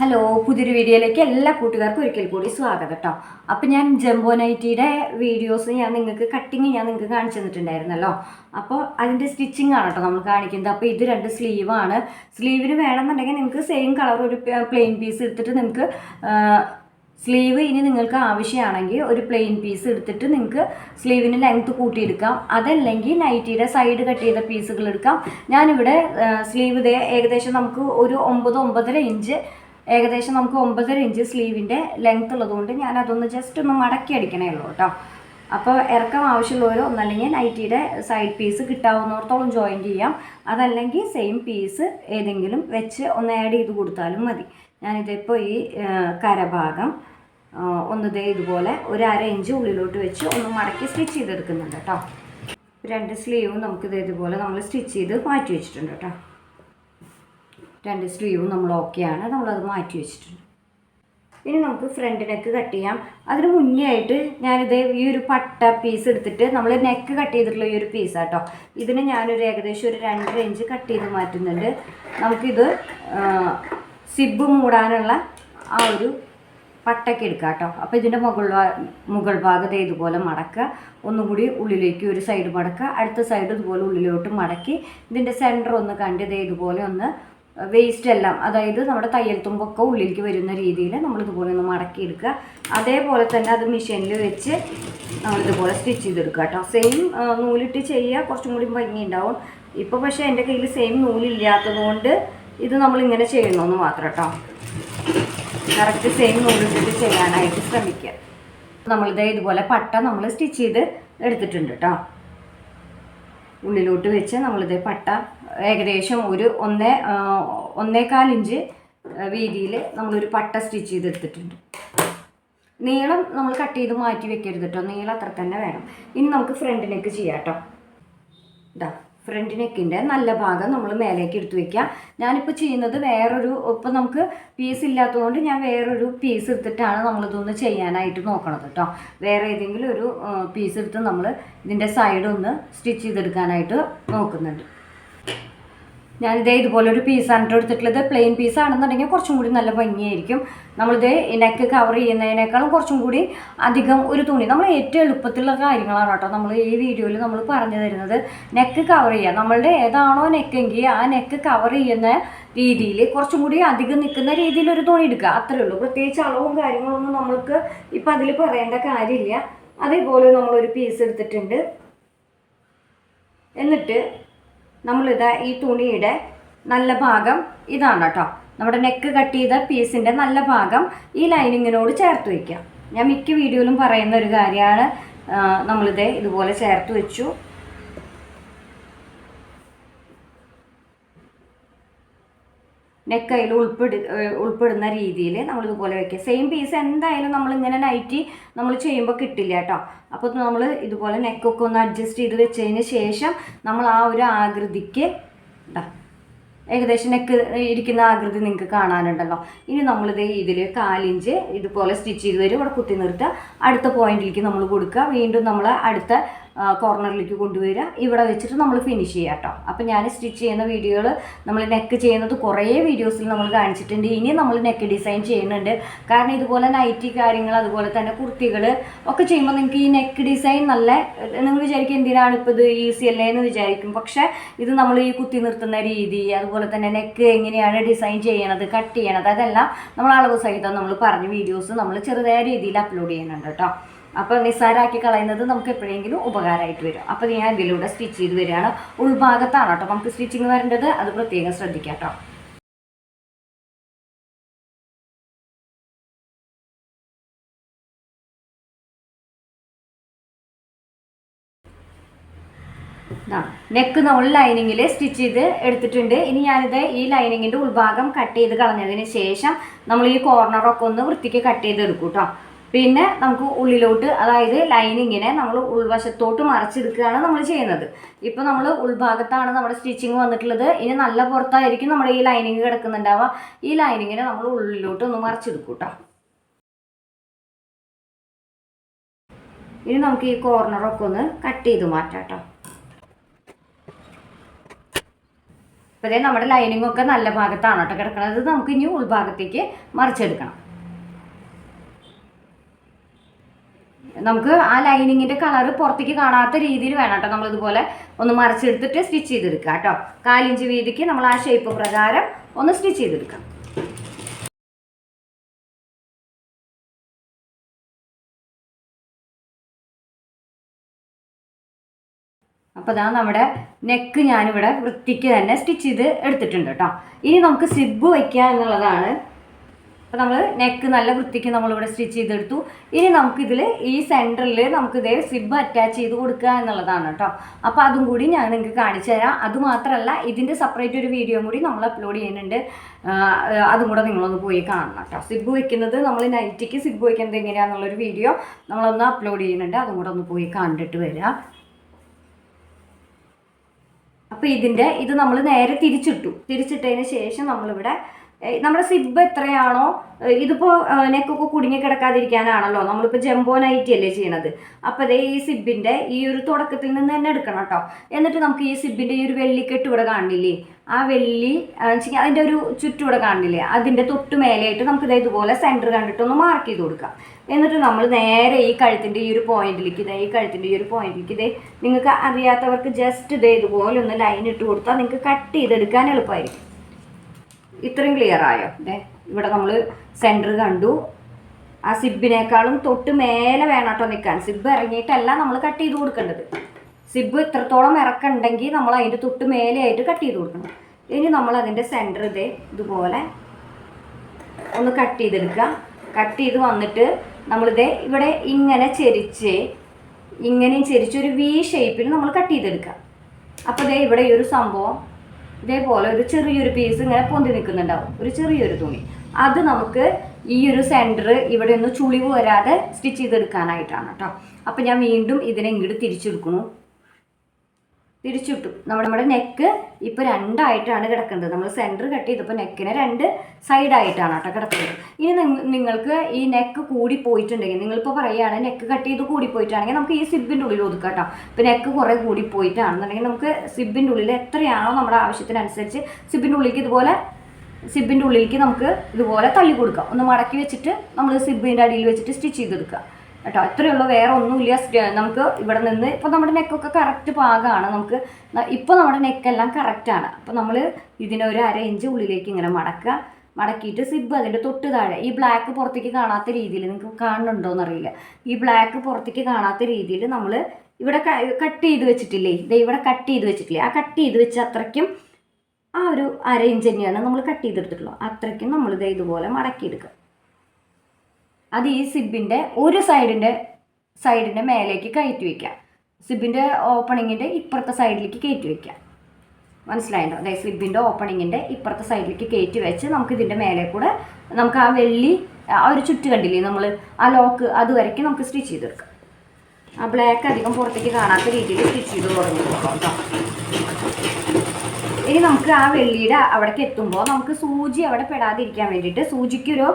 Hello പുതിയൊരു വീഡിയോയിലേക്ക് എല്ലാ കൂട്ടുകാർക്കും ഒരിക്കൽ കൂടി സ്വാഗതം കേട്ടോ. അപ്പം ഞാൻ ജംബോ നൈറ്റിയുടെ വീഡിയോസ് ഞാൻ നിങ്ങൾക്ക് കട്ടിങ് ഞാൻ നിങ്ങൾക്ക് കാണിച്ചു തന്നിട്ടുണ്ടായിരുന്നല്ലോ. അപ്പോൾ അതിന്റെ സ്റ്റിച്ചിങ് ആണ് കേട്ടോ നമ്മൾ കാണിക്കുന്നത്. അപ്പോൾ ഇത് രണ്ട് സ്ലീവാണ് സ്ലീവിന് വേണമെന്നുണ്ടെങ്കിൽ നിങ്ങൾക്ക് സെയിം കളർ ഒരു പ്ലെയിൻ പീസ് എടുത്തിട്ട് നിങ്ങൾക്ക് സ്ലീവ് ഇനി നിങ്ങൾക്ക് ആവശ്യമാണെങ്കിൽ ഒരു പ്ലെയിൻ പീസ് എടുത്തിട്ട് നിങ്ങൾക്ക് സ്ലീവിന് ലെങ്ത് കൂട്ടിയെടുക്കാം. അതല്ലെങ്കിൽ നൈറ്റിയുടെ സൈഡ് കട്ട് ചെയ്ത പീസുകൾ എടുക്കാം. ഞാനിവിടെ സ്ലീവ് ഏകദേശം നമുക്ക് ഒരു ഒമ്പത് ഒമ്പതര ഇഞ്ച് ഏകദേശം നമുക്ക് ഒമ്പതര ഇഞ്ച് സ്ലീവിന്റെ ലെങ്ത് ഉള്ളതുകൊണ്ട് ഞാൻ അതൊന്ന് ജസ്റ്റ് ഒന്ന് മടക്കി അടിക്കണേ ഉള്ളൂ കേട്ടോ. അപ്പോൾ ഇറക്കം ആവശ്യമുള്ളവരോ ഒന്നല്ലെങ്കിൽ നൈറ്റിയുടെ സൈഡ് പീസ് കിട്ടാവുന്നിടത്തോളം ജോയിൻ ചെയ്യാം. അതല്ലെങ്കിൽ സെയിം പീസ് ഏതെങ്കിലും വെച്ച് ഒന്ന് ആഡ് ചെയ്ത് കൊടുത്താലും മതി. ഞാനിതിപ്പോൾ ഈ കരഭാഗം ഒന്ന് ദേ ഇതുപോലെ ഒരു അര ഇഞ്ച് ഉള്ളിലോട്ട് വെച്ച് ഒന്ന് മടക്കി സ്റ്റിച്ച് ചെയ്തെടുക്കുന്നുണ്ട് കേട്ടോ. രണ്ട് സ്ലീവും നമുക്കിത് ഇതുപോലെ നമ്മൾ സ്റ്റിച്ച് ചെയ്ത് മാറ്റി വെച്ചിട്ടുണ്ട് കേട്ടോ. രണ്ട് സ്ലീവും നമ്മൾ ഓക്കെയാണ് നമ്മളത് മാറ്റി വെച്ചിട്ടുണ്ട്. ഇനി നമുക്ക് ഫ്രണ്ട് നെക്ക് കട്ട് ചെയ്യാം. അതിന് മുന്നേ ആയിട്ട് ഞാനിത് ഈ ഒരു പട്ട പീസ് എടുത്തിട്ട് നമ്മൾ നെക്ക് കട്ട് ചെയ്തിട്ടുള്ള ഈ ഒരു പീസാണ് കേട്ടോ ഇതിന് ഞാനൊരു ഏകദേശം ഒരു രണ്ടര ഇഞ്ച് കട്ട് ചെയ്ത് മാറ്റുന്നുണ്ട്. നമുക്കിത് സിബ് മൂടാനുള്ള ആ ഒരു പട്ടയ്ക്ക് എടുക്കുക കേട്ടോ അപ്പോൾ ഇതിന്റെ മുകൾ മുകൾ ഭാഗത്ത് ഇതുപോലെ മടക്കുക. ഒന്നും കൂടി ഉള്ളിലേക്ക് ഒരു സൈഡ് മടക്കുക. അടുത്ത സൈഡ് ഇതുപോലെ ഉള്ളിലോട്ട് മടക്കി ഇതിന്റെ സെന്റർ ഒന്ന് കണ്ട് ഇതേ ഇതുപോലെ ഒന്ന് വേസ്റ്റ് എല്ലാം അതായത് നമ്മുടെ തയ്യൽ തുമ്പൊക്കെ ഉള്ളിലേക്ക് വരുന്ന രീതിയിൽ നമ്മൾ ഇതുപോലെ ഒന്ന് മടക്കി എടുക്കുക അതേപോലെ തന്നെ അത് മെഷീനിൽ വെച്ച് നമ്മൾ ഇതുപോലെ സ്റ്റിച്ച് ചെയ്തെടുക്കുക കേട്ടോ. സെയിം നൂലിട്ട് ചെയ്യുക കുറച്ചും കൂടി ഭംഗി ഉണ്ടാവും ഇപ്പോൾ പക്ഷേ എന്റെ കയ്യിൽ സെയിം നൂലില്ലാത്തത് കൊണ്ട് ഇത് നമ്മളിങ്ങനെ ചെയ്യണമെന്ന് മാത്രം കേട്ടോ. കറക്റ്റ് സെയിം നൂലിട്ടിട്ട് ചെയ്യാനായിട്ട് ശ്രമിക്കുക. നമ്മളിത് ഇതുപോലെ പട്ട നമ്മൾ സ്റ്റിച്ച് ചെയ്ത് എടുത്തിട്ടുണ്ട് കേട്ടോ. ഉള്ളിലോട്ട് വെച്ച് നമ്മളിത് പട്ട ഏകദേശം ഒരു ഒന്ന് ഒന്നേകാൽ ഇഞ്ച് വീതിയിൽ നമ്മളൊരു പട്ട സ്റ്റിച്ച് ചെയ്തെടുത്തിട്ടുണ്ട്. നീളം നമ്മൾ കട്ട് ചെയ്ത് മാറ്റി വെക്കരുത് കേട്ടോ നീളം അത്ര തന്നെ വേണം. ഇനി നമുക്ക് ഫ്രണ്ട് നെക്ക് ചെയ്യാം കേട്ടോ ഇതാ ഫ്രണ്ട് നെക്കിന്റെ നല്ല ഭാഗം നമ്മൾ മേലേക്ക് എടുത്തു വെക്കുക ഞാനിപ്പോൾ ചെയ്യുന്നത് വേറൊരു ഇപ്പം നമുക്ക് പീസ് ഇല്ലാത്തതുകൊണ്ട് ഞാൻ വേറൊരു പീസ് എടുത്തിട്ടാണ് നമ്മളിതൊന്ന് ചെയ്യാനായിട്ട് നോക്കണത് കേട്ടോ വേറെ ഏതെങ്കിലും ഒരു പീസ് എടുത്ത് നമ്മൾ ഇതിന്റെ സൈഡ് ഒന്ന് സ്റ്റിച്ച് ചെയ്തെടുക്കാനായിട്ട് നോക്കുന്നുണ്ട്. ഞാനിതേ ഇതുപോലെ ഒരു പീസാണ് എടുത്തിട്ടുള്ളത്. പ്ലെയിൻ പീസ് ആണെന്നുണ്ടെങ്കിൽ കുറച്ചും കൂടി നല്ല ഭംഗിയായിരിക്കും. നമ്മളിത് നെക്ക് കവർ ചെയ്യുന്നതിനേക്കാളും കുറച്ചും കൂടി അധികം ഒരു തുണി. നമ്മൾ ഏറ്റവും എളുപ്പത്തിലുള്ള കാര്യങ്ങളാണ് കേട്ടോ നമ്മൾ ഈ വീഡിയോയിൽ നമ്മൾ പറഞ്ഞു തരുന്നത്. നെക്ക് കവർ ചെയ്യുക. നമ്മളുടെ ഏതാണോ നെക്കെങ്കിൽ ആ നെക്ക് കവർ ചെയ്യുന്ന രീതിയിൽ കുറച്ചും കൂടി അധികം നിൽക്കുന്ന രീതിയിൽ ഒരു തുണി എടുക്കുക. അത്രയേ ഉള്ളൂ. പ്രത്യേകിച്ച് അളവും കാര്യങ്ങളൊന്നും നമ്മൾക്ക് ഇപ്പം അതിൽ പറയേണ്ട കാര്യമില്ല. അതേപോലെ നമ്മളൊരു പീസ് എടുത്തിട്ടുണ്ട്. എന്നിട്ട് നമ്മളിതാ ഈ തുണിയുടെ നല്ല ഭാഗം ഇതാണ് കേട്ടോ. നമ്മുടെ നെക്ക് കട്ട് ചെയ്ത പീസിന്റെ നല്ല ഭാഗം ഈ ലൈനിങ്ങിനോട് ചേർത്ത് വയ്ക്കുക ഞാൻ മിക്ക വീഡിയോയിലും പറയുന്ന ഒരു കാര്യമാണ് നമ്മളിത് ഇതുപോലെ ചേർത്ത് വെച്ചു. നെക്ക് അതിൽ ഉൾപ്പെടു ഉൾപ്പെടുന്ന രീതിയിൽ നമ്മളിതുപോലെ വെക്കുക. സെയിം പീസ് എന്തായാലും നമ്മൾ ഇങ്ങനെ നൈറ്റി നമ്മൾ ചെയ്യുമ്പോൾ കിട്ടില്ല കേട്ടോ. അപ്പോൾ നമ്മൾ ഇതുപോലെ നെക്കൊക്കെ ഒന്ന് അഡ്ജസ്റ്റ് ചെയ്ത് വെച്ചതിന് ശേഷം നമ്മൾ ആ ഒരു ആകൃതിക്ക് ഇതാ ഏകദേശം നെക്ക് ഇരിക്കുന്ന ആകൃതി നിങ്ങൾക്ക് കാണാനുണ്ടല്ലോ. ഇനി നമ്മളിത് ഇതിൽ കാലിഞ്ച് ഇതുപോലെ സ്റ്റിച്ച് ചെയ്ത് വരും ഇവിടെ കുത്തി നിർത്തുക. അടുത്ത പോയിന്റിലേക്ക് നമ്മൾ കൊടുക്കുക. വീണ്ടും നമ്മൾ അടുത്ത കോർണറിലേക്ക് കൊണ്ടുവരിക. ഇവിടെ വെച്ചിട്ട് നമ്മൾ ഫിനിഷ് ചെയ്യുക കേട്ടോ. അപ്പം ഞാൻ സ്റ്റിച്ച് ചെയ്യുന്ന വീഡിയോകൾ നമ്മൾ നെക്ക് ചെയ്യുന്നത് കുറേ വീഡിയോസിൽ നമ്മൾ കാണിച്ചിട്ടുണ്ട്. ഇനി നമ്മൾ നെക്ക് ഡിസൈൻ ചെയ്യുന്നുണ്ട്. കാരണം ഇതുപോലെ നൈറ്റി കാര്യങ്ങൾ അതുപോലെ തന്നെ കുർത്തികൾ ഒക്കെ ചെയ്യുമ്പോൾ നിങ്ങൾക്ക് ഈ നെക്ക് ഡിസൈൻ നല്ല നിങ്ങൾ വിചാരിക്കും എന്തിനാണ് ഇപ്പോൾ ഇത് ഈസി അല്ലേ എന്ന് വിചാരിക്കും. പക്ഷേ ഇത് നമ്മൾ ഈ കുത്തി നിർത്തുന്ന രീതി അതുപോലെ തന്നെ നെക്ക് എങ്ങനെയാണ് ഡിസൈൻ ചെയ്യണത് കട്ട് ചെയ്യണത് അതെല്ലാം നമ്മൾ അളവ് സഹിതം നമ്മൾ പറഞ്ഞ വീഡിയോസ് നമ്മൾ ചെറുതായ രീതിയിൽ അപ്ലോഡ് ചെയ്യുന്നുണ്ട് കേട്ടോ. അപ്പോൾ നിസ്സാരാക്കി കളയുന്നത് നമുക്ക് എപ്പോഴെങ്കിലും ഉപകാരമായിട്ട് വരും. അപ്പോൾ ഞാൻ ഇതിലൂടെ സ്റ്റിച്ച് ചെയ്ത് വരികയാണ്. ഉൾഭാഗത്താണ് കേട്ടോ നമുക്ക് സ്റ്റിച്ചിങ് വരേണ്ടത്. അത് പ്രത്യേകം ശ്രദ്ധിക്കാം നെക്ക് നമ്മൾ ലൈനിങ്ങിൽ സ്റ്റിച്ച് ചെയ്ത് എടുത്തിട്ടുണ്ട്. ഇനി ഞാനിത് ഈ ലൈനിങ്ങിന്റെ ഉൾഭാഗം കട്ട് ചെയ്ത് കളഞ്ഞതിന് ശേഷം നമ്മൾ ഈ കോർണറൊക്കെ ഒന്ന് വൃത്തിക്ക് കട്ട് ചെയ്ത് എടുക്കും കേട്ടോ. പിന്നെ നമുക്ക് ഉള്ളിലോട്ട് അതായത് ലൈനിങ്ങിനെ നമ്മൾ ഉൾവശത്തോട്ട് മറച്ചെടുക്കുകയാണ് നമ്മൾ ചെയ്യുന്നത്. ഇപ്പോൾ നമ്മൾ ഉൾഭാഗത്താണ് നമ്മുടെ സ്റ്റിച്ചിങ് വന്നിട്ടുള്ളത്. ഇനി നല്ല പുറത്തായിരിക്കും നമ്മുടെ ഈ ലൈനിങ് കിടക്കുന്നുണ്ടാവുക. ഈ ലൈനിങ്ങിനെ നമ്മൾ ഉള്ളിലോട്ട് ഒന്ന് മറച്ചെടുക്കും ഇനി നമുക്ക് ഈ കോർണറൊക്കെ ഒന്ന് കട്ട് ചെയ്ത് മാറ്റാം അപ്പോൾ നമ്മുടെ ലൈനിങ് ഒക്കെ നല്ല ഭാഗത്താണ് കേട്ടോ കിടക്കുന്നത് നമുക്ക് ഇനി ഉൾഭാഗത്തേക്ക് മറിച്ചെടുക്കണം. നമുക്ക് ആ ലൈനിങ്ങിന്റെ കളർ പുറത്തേക്ക് കാണാത്ത രീതിയിൽ വേണം കേട്ടോ. നമ്മളിതുപോലെ ഒന്ന് മറിച്ചെടുത്തിട്ട് സ്റ്റിച്ച് ചെയ്തെടുക്കുക കേട്ടോ. കാലിഞ്ച് വീതിക്ക് നമ്മൾ ആ ഷേപ്പ് പ്രകാരം ഒന്ന് സ്റ്റിച്ച് ചെയ്തെടുക്കാം. അപ്പോൾ ഇതാ നമ്മുടെ നെക്ക് ഞാനിവിടെ വൃത്തിക്ക് തന്നെ സ്റ്റിച്ച് ചെയ്ത് എടുത്തിട്ടുണ്ട് കേട്ടോ. ഇനി നമുക്ക് സിബ് വയ്ക്കുക എന്നുള്ളതാണ് അപ്പോൾ നമ്മൾ നെക്ക് നല്ല വൃത്തിക്ക് നമ്മളിവിടെ സ്റ്റിച്ച് ചെയ്തെടുത്തു. ഇനി നമുക്കിതിൽ ഈ സെന്ററിൽ നമുക്കിതേ സിബ് അറ്റാച്ച് ചെയ്ത് കൊടുക്കുക എന്നുള്ളതാണ് കേട്ടോ. അപ്പോൾ അതും കൂടി ഞാൻ നിങ്ങൾക്ക് കാണിച്ചു തരാം. അതുമാത്രമല്ല ഇതിന്റെ സെപ്പറേറ്റ് ഒരു വീഡിയോ കൂടി നമ്മൾ അപ്ലോഡ് ചെയ്യുന്നുണ്ട്. അതും കൂടെ നിങ്ങളൊന്ന് പോയി കാണണം കേട്ടോ. സിബ് വെക്കുന്നത് നമ്മൾ നൈറ്റിക്ക് സിബ് വയ്ക്കുന്നത് എങ്ങനെയാണെന്നുള്ളൊരു വീഡിയോ നമ്മളൊന്ന് അപ്ലോഡ് ചെയ്യുന്നുണ്ട്. അതും കൂടെ ഒന്ന് പോയി കണ്ടിട്ട് വരിക അപ്പോൾ ഇതിന്റെ ഇത് നമ്മൾ നേരെ തിരിച്ചിട്ടു. തിരിച്ചിട്ടതിന് ശേഷം നമ്മളിവിടെ നമ്മുടെ സിബ് എത്രയാണോ ഇതിപ്പോ നെക്കൊക്കെ കുടുങ്ങി കിടക്കാതിരിക്കാനാണല്ലോ. നമ്മളിപ്പോൾ ജംബോ നൈറ്റി അല്ലേ ചെയ്യണത്. അപ്പോൾ അതേ ഈ സിബിന്റെ ഈ ഒരു തുടക്കത്തിൽ നിന്ന് തന്നെ എടുക്കണം കേട്ടോ എന്നിട്ട് നമുക്ക് ഈ സിബിന്റെ ഈ ഒരു വെള്ളിക്കെട്ട് ഇവിടെ കാണില്ലേ? ആ വെള്ളി അതിന്റെ ഒരു ചുറ്റും ഇവിടെ കാണില്ലേ? അതിന്റെ തൊട്ട് മേലെയായിട്ട് നമുക്ക് ഇതേ ഇതുപോലെ സെന്റർ കണ്ടിട്ട് ഒന്ന് മാർക്ക് ചെയ്ത് കൊടുക്കാം. എന്നിട്ട് നമ്മൾ നേരെ ഈ കഴുത്തിന്റെ ഈ ഒരു പോയിന്റിലേക്ക് ഇതേ ഈ കഴുത്തിന്റെ ഈ ഒരു പോയിന്റിലേക്ക് ഇതേ നിങ്ങൾക്ക് അറിയാത്തവർക്ക് ജസ്റ്റ് ഇതേ ഇതുപോലെ ഒന്ന് ലൈൻ ഇട്ട് കൊടുത്താൽ നിങ്ങൾക്ക് കട്ട് ചെയ്തെടുക്കാൻ എളുപ്പമായിരിക്കും ഇത്രയും ക്ലിയർ ആയോ? ദേ ഇവിടെ നമ്മൾ സെന്റർ കണ്ടു. ആ സിബിനേക്കാളും തൊട്ട് മേലെ വേണം കേട്ടോ നിൽക്കാൻ സിബ് ഇറങ്ങിയിട്ടല്ല നമ്മൾ കട്ട് ചെയ്ത് കൊടുക്കേണ്ടത്. സിബ് ഇത്രത്തോളം ഇറക്കുണ്ടെങ്കിൽ നമ്മൾ അതിന്റെ തൊട്ട് മേലെയായിട്ട് കട്ട് ചെയ്ത് കൊടുക്കണം. ഇനി നമ്മൾ അതിന്റെ സെന്റർ ഇതേ ഇതുപോലെ ഒന്ന് കട്ട് ചെയ്തെടുക്കുക. കട്ട് ചെയ്ത് വന്നിട്ട് നമ്മളിതേ ഇവിടെ ഇങ്ങനെ ചെരിച്ച് ഇങ്ങനെയും ചെരിച്ചൊരു വി ഷേപ്പിൽ നമ്മൾ കട്ട് ചെയ്തെടുക്കുക. അപ്പോൾ ഇതേ ഇവിടെ ഈ ഒരു സംഭവം ഇതേപോലെ ഒരു ചെറിയൊരു പീസ് ഇങ്ങനെ പൊന്തി നിൽക്കുന്നുണ്ടാവും. ഒരു ചെറിയൊരു തുണി. അത് നമുക്ക് ഈ ഒരു സെന്റർ ഇവിടെ ഒന്ന് ചുളിവ് വരാതെ സ്റ്റിച്ച് ചെയ്തെടുക്കാനായിട്ടാണ് കേട്ടോ അപ്പം ഞാൻ വീണ്ടും ഇതിനെ ഇങ്ങോട്ട് തിരിച്ചെടുക്കണു തിരിച്ചിട്ടു നമ്മുടെ നമ്മുടെ നെക്ക് ഇപ്പോൾ രണ്ടായിട്ടാണ് കിടക്കുന്നത്. നമ്മൾ സെന്റർ കട്ട് ചെയ്തപ്പോൾ നെക്കിനെ രണ്ട് സൈഡായിട്ടാണ് കേട്ടോ കിടക്കുന്നത്. ഇനി നിങ്ങ- നിങ്ങൾക്ക് ഈ നെക്ക് കൂടി പോയിട്ടുണ്ടെങ്കിൽ നിങ്ങളിപ്പോൾ പറയുകയാണ് നെക്ക് കട്ട് ചെയ്ത് കൂടി പോയിട്ടാണെങ്കിൽ നമുക്ക് ഈ സിബിന്റെ ഉള്ളിൽ ഒതുക്കാം കേട്ടോ. ഇപ്പോൾ നെക്ക് കുറേ കൂടി പോയിട്ടാണെന്നുണ്ടെങ്കിൽ നമുക്ക് സിബിന്റെ ഉള്ളിൽ എത്രയാണോ നമ്മുടെ ആവശ്യത്തിനനുസരിച്ച് സിബിന്റെ ഉള്ളിലേക്ക് ഇതുപോലെ സിബിന്റെ ഉള്ളിലേക്ക് നമുക്ക് ഇതുപോലെ തള്ളി കൊടുക്കാം. ഒന്ന് മടക്കി വെച്ചിട്ട് നമ്മൾ സിബിന്റെ അടിയിൽ വെച്ചിട്ട് സ്റ്റിച്ച് ചെയ്തെടുക്കുക. കേട്ടോ? അത്രയേ ഉള്ളൂ വേറെ ഒന്നുമില്ല. നമുക്ക് ഇവിടെ നിന്ന് ഇപ്പോൾ നമ്മുടെ നെക്കൊക്കെ കറക്റ്റ് പാകമാണ് നമുക്ക് ഇപ്പോൾ നമ്മുടെ നെക്കെല്ലാം കറക്റ്റാണ് അപ്പോൾ നമ്മൾ ഇതിനെ ഒരു അര ഇഞ്ച് ഉള്ളിലേക്ക് ഇങ്ങനെ മടക്കുക. മടക്കിയിട്ട് സിബ് അതിന്റെ തൊട്ട് താഴെ. ഈ ബ്ലാക്ക് പുറത്തേക്ക് കാണാത്ത രീതിയിൽ നിങ്ങൾക്ക് കാണുന്നുണ്ടോ അറിയില്ല. ഈ ബ്ലാക്ക് പുറത്തേക്ക് കാണാത്ത രീതിയിൽ നമ്മൾ ഇവിടെ കട്ട് ചെയ്ത് വെച്ചിട്ടില്ലേ? ഇത് ഇവിടെ കട്ട് ചെയ്ത് വെച്ചിട്ടില്ലേ? ആ കട്ട് ചെയ്ത് വെച്ച അത്രയ്ക്കും ആ ഒരു അര ഇഞ്ച് തന്നെയാണ് നമ്മൾ കട്ട് ചെയ്തെടുത്തിട്ടുള്ളൂ അത്രയ്ക്കും നമ്മൾ ഇത് ഇതുപോലെ മടക്കിയെടുക്കുക. അത് ഈ സിബിന്റെ ഒരു സൈഡിന്റെ സൈഡിന്റെ മേലേക്ക് കയറ്റി വയ്ക്കുക സിബിന്റെ ഓപ്പണിങ്ങിന്റെ ഇപ്പുറത്തെ സൈഡിലേക്ക് കയറ്റി വയ്ക്കുക മനസ്സിലായല്ലോ അതായത് സ്ലിബിന്റെ ഓപ്പണിങ്ങിന്റെ ഇപ്പുറത്തെ സൈഡിലേക്ക് കയറ്റി വെച്ച് നമുക്ക് ഇതിന്റെ മേലെ കൂടെ നമുക്ക് ആ വെള്ളി ആ ഒരു ചുറ്റ് കണ്ടില്ലേ നമ്മൾ ആ ലോക്ക് അതുവരയ്ക്ക് നമുക്ക് സ്റ്റിച്ച് ചെയ്തെടുക്കാം ആ ബ്ലാക്ക് അധികം പുറത്തേക്ക് കാണാത്ത രീതിയിൽ സ്റ്റിച്ച് ചെയ്ത് തുടങ്ങി ഇനി നമുക്ക് ആ വെള്ളിയുടെ അവിടേക്ക് എത്തുമ്പോൾ നമുക്ക് സൂചി അവിടെ പെടാതിരിക്കാൻ വേണ്ടിയിട്ട് സൂചിക്കൊരു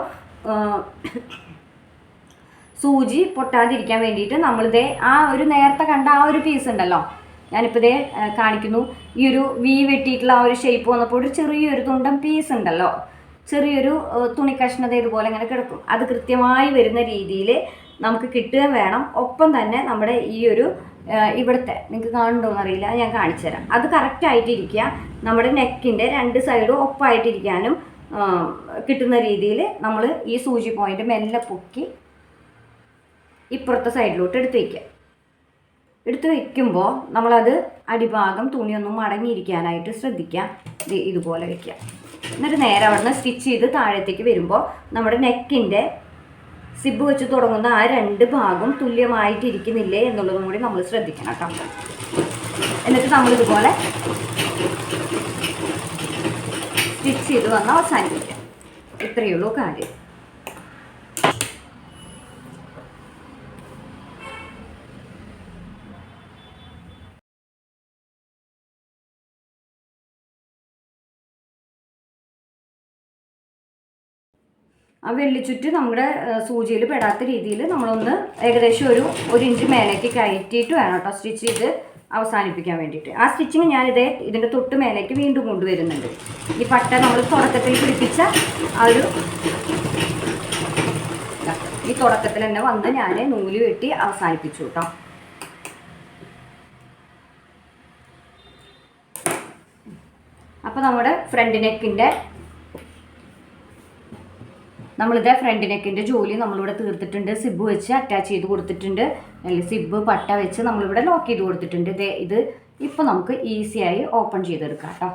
സൂചി പൊട്ടാതിരിക്കാൻ വേണ്ടിയിട്ട് നമ്മളിതേ ആ ഒരു നേരത്തെ കണ്ട ആ ഒരു പീസ് ഉണ്ടല്ലോ. ഞാനിപ്പോൾ ഇതേ കാണിക്കുന്നു. ഈ ഒരു വി വെട്ടിയിട്ടുള്ള ആ ഒരു ഷേപ്പ് വന്നപ്പോൾ ഒരു ചെറിയൊരു തുണ്ടം പീസ് ഉണ്ടല്ലോ. ചെറിയൊരു തുണി കഷ്ണത ഇതുപോലെ ഇങ്ങനെ കിടക്കും. അത് കൃത്യമായി വരുന്ന രീതിയിൽ നമുക്ക് കിട്ടുകയും വേണം. ഒപ്പം തന്നെ നമ്മുടെ ഈ ഒരു ഇവിടുത്തെ നിങ്ങൾക്ക് കാണുന്നുണ്ടോയെന്ന് അറിയില്ല. ഞാൻ കാണിച്ചു തരാം അത് കറക്റ്റായിട്ടിരിക്കുക നമ്മുടെ നെക്കിന്റെ രണ്ട് സൈഡും ഒപ്പായിട്ടിരിക്കാനും കിട്ടുന്ന രീതിയിൽ നമ്മൾ ഈ സൂചി പോയിന്റ് മെല്ലെ പൊക്കി ഇപ്പുറത്തെ സൈഡിലോട്ട് എടുത്ത് വയ്ക്കുക എടുത്ത് വയ്ക്കുമ്പോൾ നമ്മളത് അടിഭാഗം തുണിയൊന്നും മടങ്ങിയിരിക്കാനായിട്ട് ശ്രദ്ധിക്കുക ഇതുപോലെ വയ്ക്കുക എന്നിട്ട് നേരെ അവിടുന്ന് സ്റ്റിച്ച് ചെയ്ത് താഴത്തേക്ക് വരുമ്പോൾ നമ്മുടെ നെക്കിന്റെ സിബ് വെച്ച് തുടങ്ങുന്ന ആ രണ്ട് ഭാഗം തുല്യമായിട്ടിരിക്കുന്നില്ലേ എന്നുള്ളതും കൂടി നമ്മൾ ശ്രദ്ധിക്കണം കേട്ടോ. എന്നിട്ട് നമ്മളിതുപോലെ സ്റ്റിച്ച് ചെയ്ത് വന്ന് അവസാനിപ്പിക്കാം. ഇത്രയേ ഉള്ളൂ കാര്യം. ആ വെള്ളിച്ചുറ്റ് നമ്മുടെ സൂചിയിൽ പെടാത്ത രീതിയിൽ നമ്മളൊന്ന് ഏകദേശം ഒരു ഒരു ഇഞ്ച് മേലേക്ക് കയറ്റിയിട്ട് വേണം കേട്ടോ സ്റ്റിച്ച് ചെയ്ത് അവസാനിപ്പിക്കാൻ വേണ്ടിയിട്ട്. ആ സ്റ്റിച്ചിങ് ഞാൻ ഇതേ ഇതിന്റെ തൊട്ട് മേലേക്ക് വീണ്ടും കൊണ്ടുവരുന്നുണ്ട്. ഈ പട്ട നമ്മൾ തുടക്കത്തിൽ പിടിപ്പിച്ച ആ ഒരു ഈ തുടക്കത്തിൽ തന്നെ വന്ന് ഞാൻ നൂൽ വെട്ടി അവസാനിപ്പിച്ചു കേട്ടോ. അപ്പോൾ നമ്മുടെ ഫ്രണ്ട് നെക്കിന്റെ നമ്മളിത് ഫ്രണ്ട് നെക്കിന്റെ ജോലി നമ്മളിവിടെ തീർത്തിട്ടുണ്ട്. സിബ് വെച്ച് അറ്റാച്ച് ചെയ്ത് കൊടുത്തിട്ടുണ്ട്. അല്ലെങ്കിൽ സിബ് പട്ട വെച്ച് നമ്മളിവിടെ ലോക്ക് ചെയ്ത് കൊടുത്തിട്ടുണ്ട്. ഇത് ഇത് ഇപ്പോൾ നമുക്ക് ഈസിയായി ഓപ്പൺ ചെയ്തെടുക്കാം കേട്ടോ.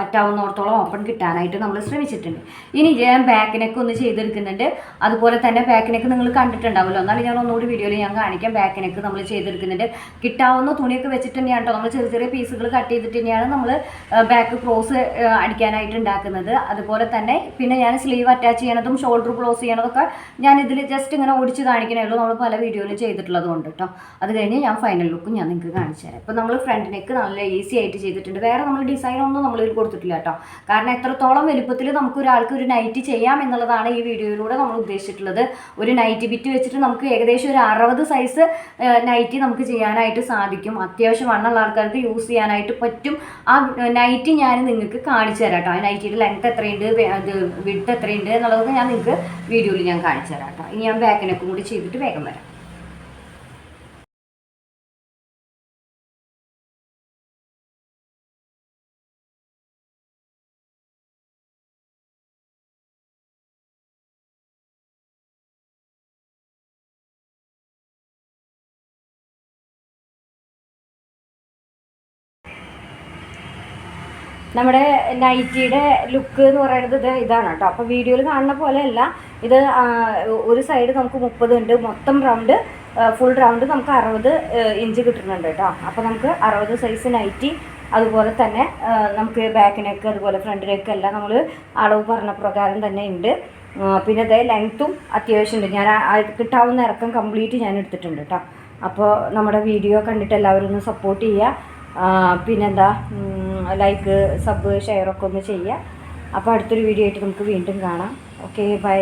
പറ്റാവുന്നിടത്തോളം ഓപ്പൺ കിട്ടാനായിട്ട് നമ്മൾ ശ്രമിച്ചിട്ടുണ്ട്. ഇനി ഞാൻ ബാക്ക് നെക്ക് ഒന്ന് ചെയ്തെടുക്കുന്നുണ്ട്. അതുപോലെ തന്നെ ബാക്ക് നെക്ക് നിങ്ങൾ കണ്ടിട്ടുണ്ടാവുമല്ലോ. എന്നാലും ഞാൻ ഒന്നുകൂടി വീഡിയോയിൽ ഞാൻ കാണിക്കാം. ബാക്ക് നെക്ക് നമ്മൾ ചെയ്തെടുക്കുന്നുണ്ട്. കിട്ടാവുന്ന തുണിയൊക്കെ വെച്ചിട്ട് തന്നെയാണ് കേട്ടോ നമ്മൾ ചെറിയ ചെറിയ പീസുകൾ കട്ട് ചെയ്തിട്ട് തന്നെയാണ് നമ്മൾ ബാക്ക് ക്രോസ് അടിക്കാനായിട്ട് ഉണ്ടാക്കുന്നത്. അതുപോലെ തന്നെ പിന്നെ ഞാൻ സ്ലീവ് അറ്റാച്ച് ചെയ്യണതും ഷോൾഡർ ക്ലോസ് ചെയ്യണതൊക്കെ ഞാൻ ഇതിൽ ജസ്റ്റ് ഇങ്ങനെ ഓടിച്ച് കാണിക്കണേ ഉള്ളൂ. നമ്മൾ പല വീഡിയോയിലും ചെയ്തിട്ടുള്ളത് കൊണ്ട് കേട്ടോ അത് കഴിഞ്ഞ് ഞാൻ ഫൈനൽ ലുക്കും ഞാൻ നിങ്ങൾക്ക് കാണിച്ചു തരാം. അപ്പോൾ നമ്മൾ ഫ്രണ്ട് നെക്ക് നല്ല ഈസി ആയിട്ട് ചെയ്തിട്ടുണ്ട്. വേറെ നമ്മൾ ഡിസൈൻ ഒന്നും നമ്മൾ ഇതിൽ കൊടുത്തിട്ടില്ല കേട്ടോ. കാരണം എത്രത്തോളം വലുപ്പത്തിൽ നമുക്ക് ഒരാൾക്ക് ഒരു നൈറ്റ് ചെയ്യാം എന്നുള്ളതാണ് ഈ വീഡിയോയിലൂടെ നമ്മൾ ഉദ്ദേശിച്ചിട്ടുള്ളത്. ഒരു നൈറ്റ് ബിറ്റ് വെച്ചിട്ട് നമുക്ക് ഏകദേശം ഒരു അറുപത് സൈസ് നൈറ്റി നമുക്ക് ചെയ്യാനായിട്ട് സാധിക്കും. അത്യാവശ്യം വണ്ണുള്ള ആൾക്കാർക്ക് യൂസ് ചെയ്യാനായിട്ട് പറ്റും. ആ നൈറ്റ് ഞാൻ നിങ്ങൾക്ക് കാണിച്ചു തരാം കേട്ടോ. ആ നൈറ്റിയുടെ ലെങ്ത് എത്രയുണ്ട് അത് വിഡ്ത്ത് എത്രയുണ്ട് എന്നുള്ളതൊക്കെ ഞാൻ നിങ്ങൾക്ക് വീഡിയോയിൽ ഞാൻ കാണിച്ചു തരാം കേട്ടോ. ഇനി ഞാൻ ബാക്കിനൊക്കെ കൂടി ചെയ്തിട്ട് വേഗം വരാം. നമ്മുടെ നൈറ്റിയുടെ ലുക്ക് എന്ന് പറയുന്നത് ഇത് ഇതാണ് കേട്ടോ. അപ്പോൾ വീഡിയോയിൽ കാണുന്ന പോലെയല്ല. ഇത് ഒരു സൈഡ് നമുക്ക് മുപ്പത് ഉണ്ട്. മൊത്തം റൗണ്ട് ഫുൾ റൗണ്ട് നമുക്ക് അറുപത് ഇഞ്ച് കിട്ടുന്നുണ്ട് കേട്ടോ. അപ്പോൾ നമുക്ക് അറുപത് സൈസ് നൈറ്റി അതുപോലെ തന്നെ നമുക്ക് ബാക്കിനൊക്കെ അതുപോലെ ഫ്രണ്ടിനൊക്കെ നെക്ക് എല്ലാം നമ്മൾ അളവ് പറഞ്ഞ പ്രകാരം തന്നെ ഉണ്ട്. പിന്നെ അതേ ലെങ്ത്തും അത്യാവശ്യമുണ്ട് ഞാൻ ആ- ആ കിട്ടാവുന്ന ഇറക്കം കംപ്ലീറ്റ് ഞാൻ എടുത്തിട്ടുണ്ട് കേട്ടോ. അപ്പോൾ നമ്മുടെ വീഡിയോ കണ്ടിട്ട് എല്ലാവരും ഒന്ന് സപ്പോർട്ട് ചെയ്യുക. പിന്നെന്താ ലൈക്ക് സബ് ഷെയർ ഒക്കെ ഒന്ന് ചെയ്യുക. അപ്പോൾ അടുത്തൊരു വീഡിയോ ആയിട്ട് നമുക്ക് വീണ്ടും കാണാം. Okay bye